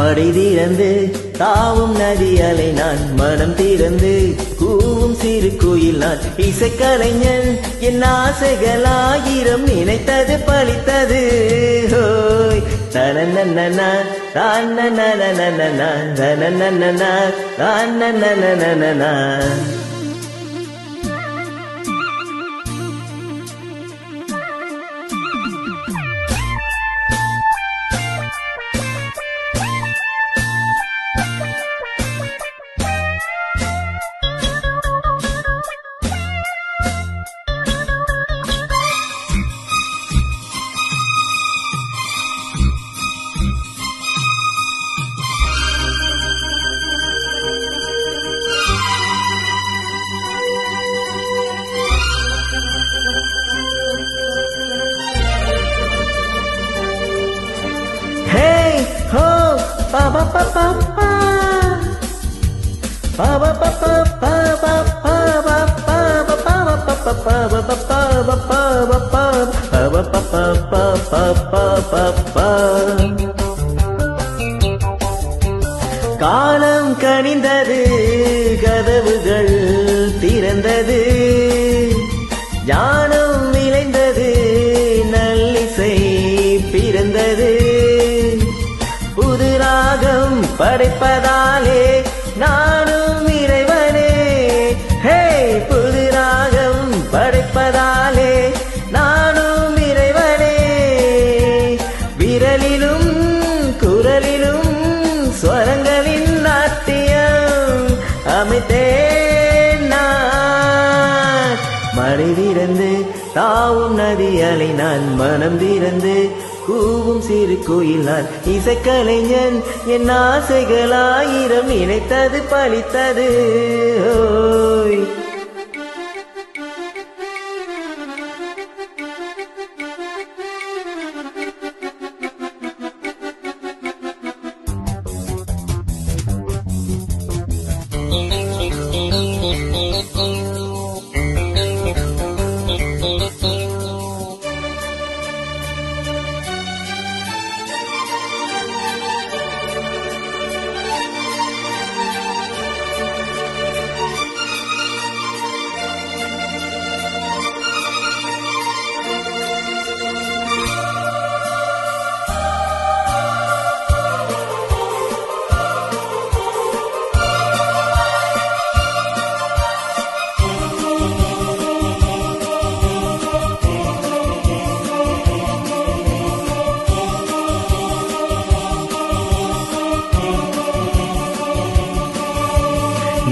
மடை தீரந்து தாவும் நதி அலை நான் மனம் தீரந்து கூவும் சிறு கோயில் நான் இசைக்கலைஞன் என் ஆசைகளாயிரம் நினைத்தது பலித்தது ஹோய் தனநன்னனா தானநனநனனா தனநன்னனா நன நான் காலம் கனிந்தது கதவுகள் திறந்தது ஞானம் விளைந்தது நல்லிசை பிறந்தது. புது ராகம் படைப்பதாலே நான் படைப்பதாலே நானும் இறைவனே. விரலிலும் குரலிலும் ஸ்வரங்களின் நாட்டியம் அமைத்தேன் மழை திறந்து தாவும் நதியலை நான் மனம் திறந்து கூவும் சிறு கோயில் நான். இசைக்கலைஞன் என் ஆசைகளாயிரம் நினைத்தது பழித்தது.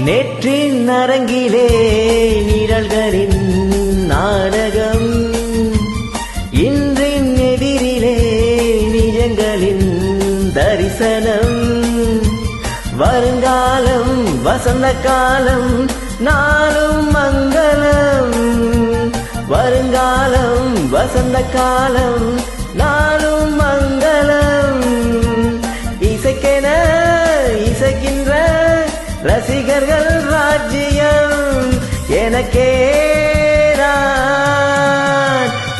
நேற்றின் அரங்கிலே நிழல்களின் நாடகம். இன்றின் எதிரிலே நிஜங்களின் தரிசனம். வருங்காலம் வசந்த காலம் நாளும் மங்களம். வருங்காலம் வசந்த காலம் ரசிகர்கள் ராஜ்யம் எனக்கே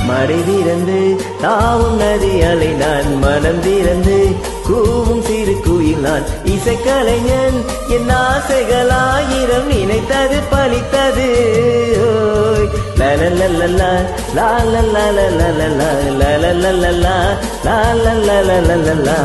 மடிதிறந்து தாவும் நதி அலை நான் மனம் திறந்து கூவும் சிறு குயில் நான் இசைக்கலைஞன் என் ஆசைகளாயிரம் நினைத்தது பலித்தது ஓய் லலலலலா, லாலலலலலலா, லலலலலா, லாலலலலலா.